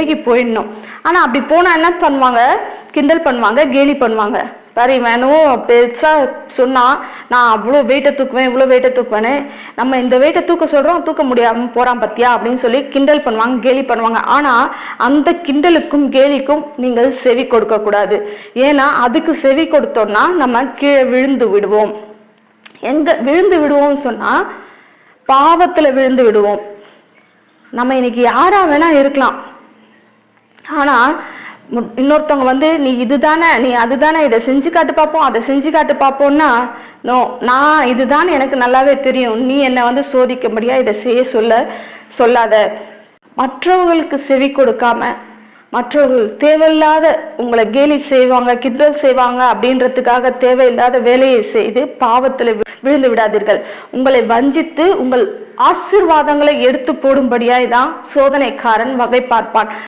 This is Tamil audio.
விலகி போயிடணும். ஆனா அப்படி போனா என்ன பண்ணுவாங்க? கிண்டல் பண்ணுவாங்க கேலி பண்ணுவாங்க. பாரு இவனும் பெருசா சொன்னா நான் அவ்வளோ வெயிட்டை தூக்குவேன் இவ்வளோ வெயிட்டை தூக்குவேன்னு நம்ம இந்த வெயிட்டை தூக்க சொல்றோம் தூக்க முடியாம போறான் பத்தியா? அப்படின்னு சொல்லி கிண்டல் பண்ணுவாங்க கேலி பண்ணுவாங்க. ஆனா அந்த கிண்டலுக்கும் கேலிக்கும் நீங்கள் செவி கொடுக்க கூடாது. ஏன்னா அதுக்கு செவி கொடுத்தோம்னா நம்ம கீழே விழுந்து விடுவோம். எங்க விழுந்து விடுவோம்னு சொன்னா பாவத்துல விழுந்து விடுவோம். நம்ம இன்னைக்கு யாரா வேணா இருக்கலாம். ஆனா இன்னொருத்தவங்க வந்து நீ இதுதானே நீ அதுதானே இதை செஞ்சு காட்டு பார்ப்போம் அதை செஞ்சு காட்டு பார்ப்போம்னா நோ நான் இதுதான் எனக்கு நல்லாவே தெரியும். நீ என்னை வந்து சோதிக்கும்படியா இதை செய்ய சொல்ல சொல்லாத. மற்றவர்களுக்கு செவி கொடுக்காம மற்றவர்கள் தேவையில்லாத உங்களை கேலி செய்வாங்க கிண்டல் செய்வாங்க அப்படின்றதுக்காக தேவையில்லாத வேலையை செய்து பாவத்தில் விழுந்து விடாதீர்கள். உங்களை வஞ்சித்து உங்கள் ஆசீர்வாதங்களை எடுத்து போடும்படியாய் தான் சோதனைக்காரன் வகை பார்ப்பான்.